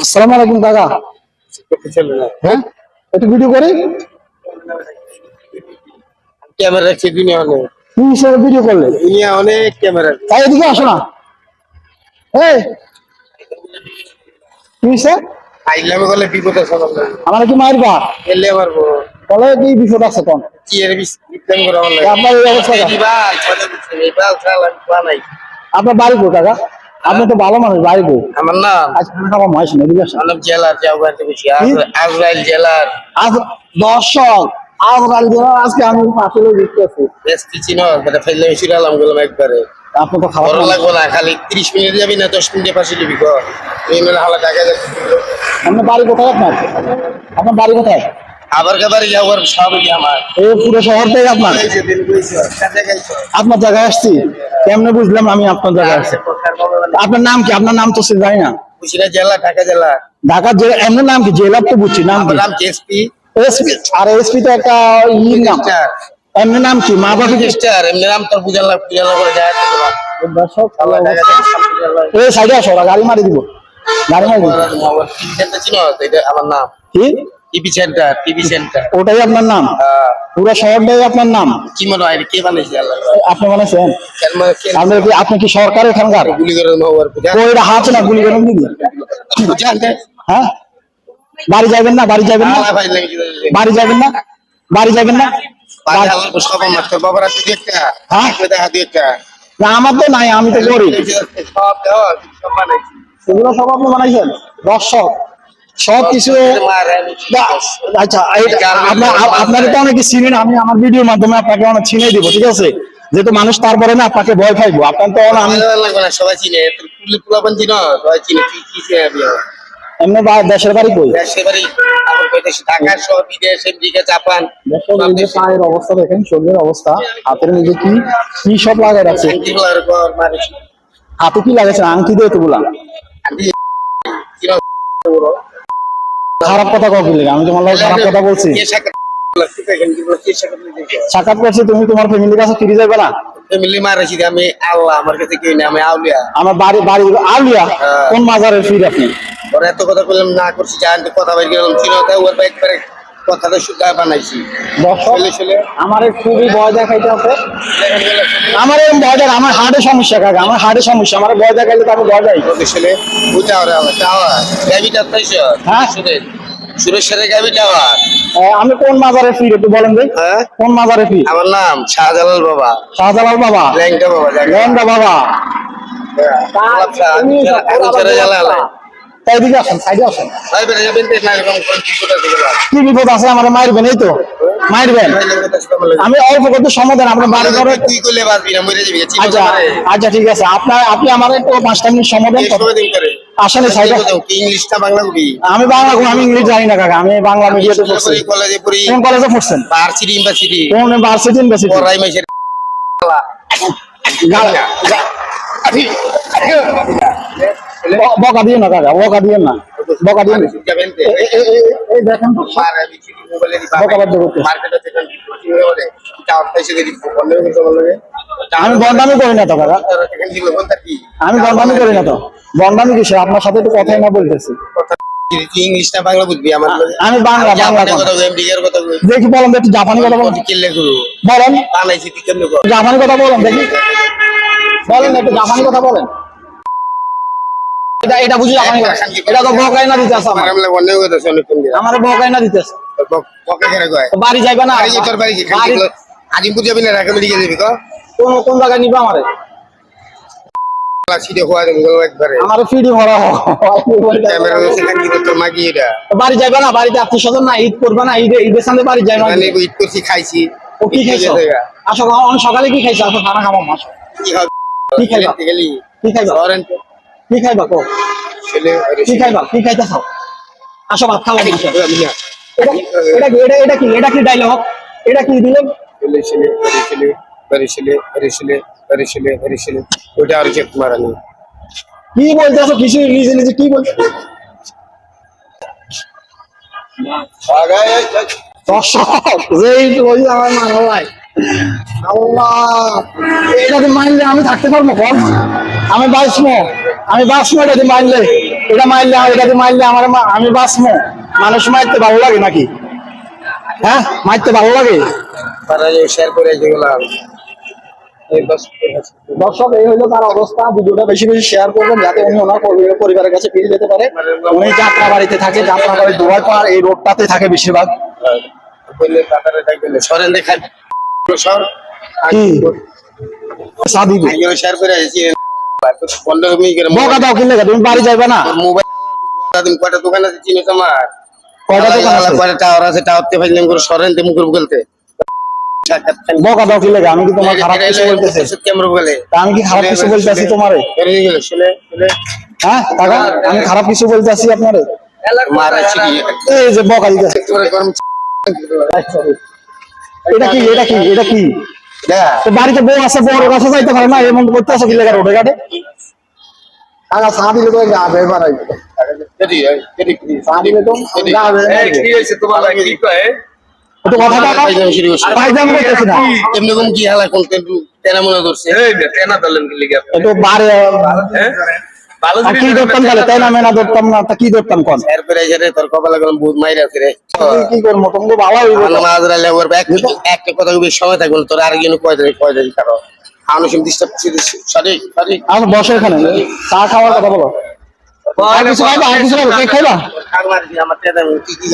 আসসালামু আলাইকুম কাকা হ্যাঁ? একটু ভিডিও করি? ক্যামেরা দুনিয়া অনেক। হিসেবে ভিডিও করলে। দুনিয়া অনেক ক্যামেরা। তাই এদিকে আসো না। এই। কি হইছে? আইলামে গেলে বিপদ আছে আমার কি মায়ের বা এলে আমার বলে কি বিপদ আছে লাগে আপনার এই অবস্থা বানাই আপনার বাড়ি কো কাকা? আপনি তো ভালো মানুষ বাড়ি কো আমার আজ খাওয়া মাইস না আসো। মানব জেলার বসি আজরাইল জেলার। আজ দর্শক আজ রাত দিন আজকে আমি আসলে আছি বেস্তি চিনো মানে ফেললে শিরালাম গেলাম একবারে। আপনি তো লাগবো না খালি তিরিশ মিনিট যাবি না দশ মিনিটে পাশে দিবি এই মেলা হালা টাকা যাচ্ছে আপনার বাড়ি কোথায় আপনার? আপনার বাড়ি কোথায়? আবার কাবারে যাওয়ার সবই আমার। এই পুরো শহরটাই আপনার? জায়গায় আসছি? কেমনে বুঝলাম আমি আপনার জায়গায় আসছি? আপনার নাম কি? আপনার নাম তো সে জানি না। কুশিরা জেলা ঢাকা জেলা। ঢাকার জেলা? এমনি নাম কি? জেলার তো বুঝছি নাম কি? নাম জেএসপি এসপি? আর এসপি তো একটা ইর নাম। এমনি নাম কি? মা বাবা কি? স্টার এমনি নাম তোর বুঝাল না বুঝাল করে যায় দর্শক এই সাইডে আসো গাড়ি মারি দিব। গাড়ি মারি দিব। আমার নাম। কি? টিভি সেন্টার টিভি সেন্টার ওটাই আপনার নাম? পুরো শহরটাই আপনার নাম? কি মনে হয় কে বানাইছে আপনি বানাইছেন? আপনি কি আপনি কি সরকার এখানকার? গুলি করে মাওয়ার পূজা? ওইটা হাত না গুলি করেন দিদি হ্যাঁ? বাড়ি যাবেন না বাড়ি যাবেন না? বাড়ি যাবেন না? বাড়ি যাবেন না? আমার হ্যাঁ? হ্যাঁ আমার তো নাই আমি তো সেগুলো সব আপনি বানাইছেন? দর্শক। সব কিছু মার আমি না, আচ্ছা আপনাকে তো অনেকে চিনেন আমি আমার ভিডিওর মাধ্যমে আপনাকে অনেক চিনে দিব ঠিক আছে? যেহেতু মানুষ তারপরে না আপনাকে ভয় পাইবো আপনার তো আমি না সবাই চিনে। চিনো? সবাই চিনে কি এমনি দেশের বাড়ি কই? দেশে বাড়ি। ঢাকা সহ বিদেশ আমেরিকা জাপান। পায়ের অবস্থা দেখেন শরীরের অবস্থা। হাতের কি কি সব লাগাই রাখছে? হাতে কি লাগাইছে আংটি দিয়ে তো বললাম চিনো বড় খারাপ কথা কখন লেগে? আমি তোমার লাগে খারাপ কথা বলছি। সাক্ষাৎ করছি? তুমি তোমার ফ্যামিলির কাছে ফিরে যাবে না? ফ্যামিলি আমি আল্লাহ আমার কাছে কেউ নেই আমি আউলিয়া। আমার বাড়ি বাড়ি আউলিয়া হ্যাঁ। কোন মাজারের ফির আপনি? ওরা এত কথা বললাম না করছি কথা বাইর গেলাম ছিল ওর বাইক কথাটা শুদ্ধা বানাইছি। দর্শক ছেলে ছেলে। আমার খুবই ভয় দেখাইতে আছে আমার এরকম ভয় দেখ আমার হার্টের সমস্যা কাকা আমার হার্টের সমস্যা আমার ভয় দেখাইলে তো আমি ভয় যাই ছেলে বুঝা ওরা আমার গাবিটা পাইছো? হ্যাঁ। সুরেশ সুরেশের গাবি আমি কোন মাজারে ফির একটু বলেন ভাই হ্যাঁ? কোন মাজারে ফির? আমার নাম শাহজালাল বাবা। শাহজালাল বাবা? ল্যাংটা বাবা জানি বাবা। তাই দিকে আসেন সাইডে আসেন। কি বিপদ আছে আমার মারবেন এই তো? আমি অল্প করতে সমাধান বাড়ি ঘরে তুই করলে বাঁচবি না মরে যাবি আচ্ছা আচ্ছা ঠিক আছে। আপনার আপনি আমার একটু পাঁচটা মিনিট সমাধান করুন। করে? আসলে সাইডে। কি ইংলিশটা বাংলা কবি? আমি বাংলা আমি ইংলিশ জানি না কাকা আমি বাংলা মিডিয়াতে পড়ছি। কলেজে পড়ি কোন কলেজে পড়ছেন? ভার্সিটি ইউনিভার্সিটি কোন ভার্সিটি ইউনিভার্সিটি পড়াই মাইছের ব- বকা দিয়ে না কাকা বকা দিয়ে না। বকা দিয়ে এই দেখেন তো বকা বাধ্য করতে। আমি বন্ডামি করি না তো কাকা আমি বন্ডামি করি না তো। বন্ডামি আপনার সাথে একটু কথাই না বলতেছি। তুই বাংলা বুঝবি আমার আমি বাংলা কথা। কথা দেখি বলেন একটু জাপানি কথা বলেন। কিল্লে বলেন কেমনে জাপানি কথা বলেন দেখি। বলেন একটু জাপানি কথা বলেন। এটা এটা বুঝি কথা। এটা তো বকাই না দিতেছে আমার। আমলে বন্ধ করে দেছ অনেক আমার বকাই না দিতেছে বকে করে কয়? বাড়ি যাইবে না? বাড়ি তোর বাড়ি কি? আজিমপুর যাবি না রাখামি দিকে যাবি কো কোন কোন জায়গায় নিবে আমারে? সিটে হওয়া দেবো একবারে। আমার ফিডি ভরা ক্যামেরা সেখানে কি তোর মাগি এটা। বাড়ি যাইবে না? বাড়িতে আত্মীয় স্বজন না ঈদ করবে না? ঈদে ঈদের সামনে বাড়ি যাই না? মানে ইট করছি খাইছি। ও কি খাইছো? আসো সকালে কি খাইছো? আসো খানা খাব আসো। কি হবে? কি খাইবা? কি খাইবা ধরেন তো কি কো খাইবা? খাইতে খাও আসো ভাত খাব আমি এটা এটা কি এটা কি এটা কি ডায়লগ এটা কি দিলেন ওটা আর চেক মারানি কি বলতেছো কিছু নিজে নিজে কি বলছো আগায় দর্শক যেই ওই আমার ভাই আল্লাহ। এটাতে মাইনলে আমি থাকতে পারব আমি বাঁচবো আমি বাঁচবো এটাতে মাইনলে এটা মাইনলে এটাতে মাইনলে আমার মা- আমি বাঁচবো মানুষ মারতে ভালো লাগে নাকি? হ্যাঁ? মারতে ভালো লাগে? তারা শেয়ার করে যেগুলো দর্শক এই হলো তার অবস্থা। ভিডিওটা বেশি বেশি শেয়ার করবেন যাতে উনি ওনার পরিবারের কাছে ফিরে যেতে পারে। উনি যাত্রা বাড়িতে থাকে যাত্রা বাড়ি দুবার পর এই রোডটাতে থাকে বেশিরভাগ। সরেন দেখান। সর কি সাদি শেয়ার করে বকা দাও কিনলে তুমি বাড়ি যাবে না। মোবাইল দিন কয়টা দোকান আছে চিনি তোমার কয়টা দোকান আছে? কয়টা টাওয়ার আছে টাওয়ার তে ফাইলাম করে সরেন তে মুখের বলতে বকা দাও কিনলে আমি কি তোমার খারাপ কিছু বলতেছি? ক্যামেরা বলে। আমি কি খারাপ কিছু বলতেছি তোমারে? হ্যাঁ কাকা আমি খারাপ কিছু বলতেছি আপনারে? মারা এই যে বকা দিতেছে। এটা কি এটা কি এটা কি? তো বাড়িতে বউ আছে বউর কাছে যাইতে পারে না এমন করতে আছে কি লেগে রোডে ঘাটে তো যাবে বাড়াই তো যাবে কি হয়েছে তোমার কি কয় করতেছি না এমনি কোন কি হালা তেনা মনে করছে এই তেনা দলেন কি লিগা বাড়ে হ্যাঁ কি ধরতাম তাহলে? তাই না মেনা ধরতাম না? তা কি ধরতাম কোন? এর পরে যারে তোর কপালে গেলাম বহুত মাইরা আছে রে। কি- কি তোমাকে ভালো হইব মাঝরা লেবার ব্যাগ একটা কথা বেশি সময় থাকবে না, তোর আর গেলে কয় দিন কয় দিন কারও আমি সব ডিস্টার্ব সঠিক সঠিক আমি বসে এখানে। চা খাওয়ার কথা বলো। আর কিছু খাইবা? আর কিছু খাইবা? খাইবা? আমার আমার তেনা কি কি